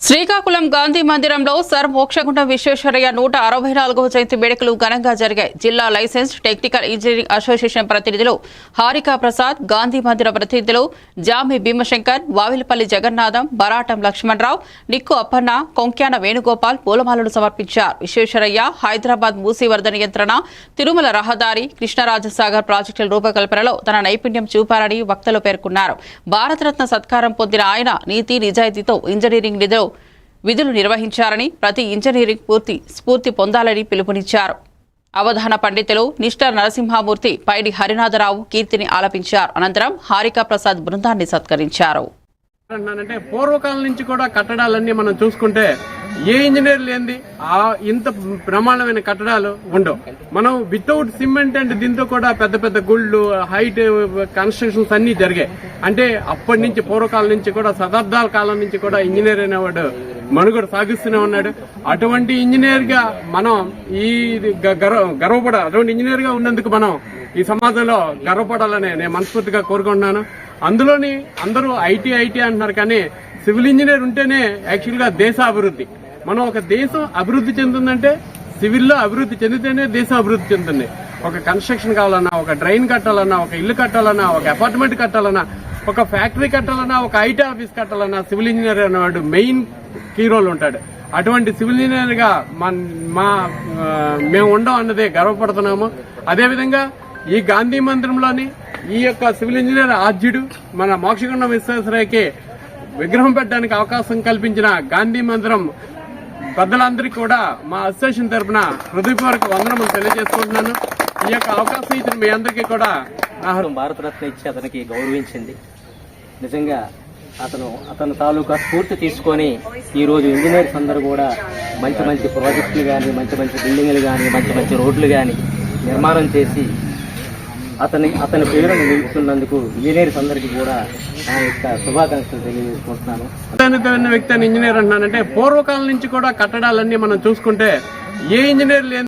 శ్రీకాకుళం గాంధీ మందిరంలో సర్ మోక్షగుండ విశ్వేశ్వరయ్య నూట అరవై నాలుగవ జయంతి వేడుకలు ఘనంగా జరిగాయి. జిల్లా లైసెన్స్ టెక్నికల్ ఇంజనీరింగ్ అసోసియేషన్ ప్రతినిధులు హారికా ప్రసాద్ గాంధీ మందిర ప్రతినిధులు జామి భీమశంకర్ వావిలపల్లి జగన్నాథం బరాటం లక్ష్మణరావు నిక్కు అప్పన్న కొంక్యాన వేణుగోపాల్ పూలమాలను సమర్పించారు. విశ్వేశ్వరయ్య హైదరాబాద్ మూసీవర్ధ నియంత్రణ తిరుమల రహదారి కృష్ణరాజసాగర్ ప్రాజెక్టుల రూపకల్పనలో తన నైపుణ్యం చూపారని వక్తలు పేర్కొన్నారు. భారతరత్న సత్కారం పొందిన ఆయన నీతి నిజాయితీతో ఇంజనీరింగ్ నిధులు విధులు నిర్వహించారని ప్రతి ఇంజనీరింగ్ పూర్తి స్ఫూర్తి పొందాలని పిలుపునిచ్చారు. అవధాన పండితులు నిష్ఠర్ నరసింహమూర్తి పైడి హరినాథరావు కీర్తిని ఆలపించారు. అనంతరం హారికా ప్రసాద్ బృందాన్ని సత్కరించారు. అంటున్నానంటే పూర్వకాలం నుంచి కూడా కట్టడాలన్నీ మనం చూసుకుంటే ఏ ఇంజనీర్ లేనిది ఆ ఇంత ప్రమాణమైన కట్టడాలు ఉండవు. మనం వితౌట్ సిమెంట్ అండ్ దీంతో కూడా పెద్ద పెద్ద గుళ్ళు హైట్ కన్స్ట్రక్షన్స్ అన్ని జరిగాయి. అంటే అప్పటి నుంచి పూర్వకాలం నుంచి కూడా శతాబ్దాల కాలం నుంచి కూడా ఇంజనీర్ అనేవాడు మనుగడ సాగిస్తూనే ఉన్నాడు. అటువంటి ఇంజనీర్గా మనం ఈ గ- గర్వ గర్వపడ అటువంటి ఇంజనీర్గా ఉన్నందుకు మనం ఈ సమాజంలో గర్వపడాలని నేను మనస్ఫూర్తిగా కోరుకుంటున్నాను. అందులోని అందరూ ఐటీ ఐటీ అంటున్నారు కానీ సివిల్ ఇంజనీర్ ఉంటేనే యాక్చువల్గా దేశ అభివృద్ధి. మనం ఒక దేశం అభివృద్ధి చెందుతుందంటే సివిల్లో అభివృద్ధి చెందితేనే దేశం అభివృద్ధి చెందుతుంది. ఒక కన్స్ట్రక్షన్ కావాలన్నా ఒక డ్రైన్ కట్టాలన్నా ఒక ఇల్లు కట్టాలన్నా ఒక అపార్ట్మెంట్ కట్టాలన్నా ఒక ఫ్యాక్టరీ కట్టాలన్నా ఒక ఐటీ ఆఫీస్ కట్టాలన్నా సివిల్ ఇంజనీర్ అనేవాడు మెయిన్ హీరోలు ఉంటాడు. అటువంటి సివిల్ ఇంజనీర్గా మా మేము ఉండం అన్నదే గర్వపడుతున్నాము. అదేవిధంగా ఈ గాంధీ మందిరంలోని ఈ యొక్క సివిల్ ఇంజనీర్ ఆద్యుడు మన మోక్షగుండం విశ్వేశ్వరయ్యకి విగ్రహం పెట్టడానికి అవకాశం కల్పించిన గాంధీ మందిరం పెద్దలందరికీ కూడా మా అసోసియేషన్ తరపున హృదయపూర్వక వందనములు తెలియజేసుకుంటున్నాను. ఈ యొక్క అవకాశం ఇచ్చిన మీ అందరికీ కూడా ఆహారం భారతరత్న ఇచ్చి అతనికి గౌరవించింది. నిజంగా అతను అతని తాలూకా స్ఫూర్తి తీసుకొని ఈరోజు ఇంజనీర్స్ అందరూ కూడా మంచి మంచి ప్రాజెక్టులు కానీ మంచి మంచి బిల్డింగ్లు కానీ మంచి మంచి రోడ్లు కానీ నిర్మాణం చేసి అతని అతని పేరును నిలుపుతున్నందుకు ఇంజనీర్స్ అందరికీ కూడా నా యొక్క శుభాకాంక్షలు తెలియజేసుకుంటున్నాను. వ్యక్తి అని ఇంజనీర్ అంటున్నానంటే పూర్వకాలం నుంచి కూడా కట్టడాలన్నీ మనం చూసుకుంటే ఏ ఇంజనీర్ లేదు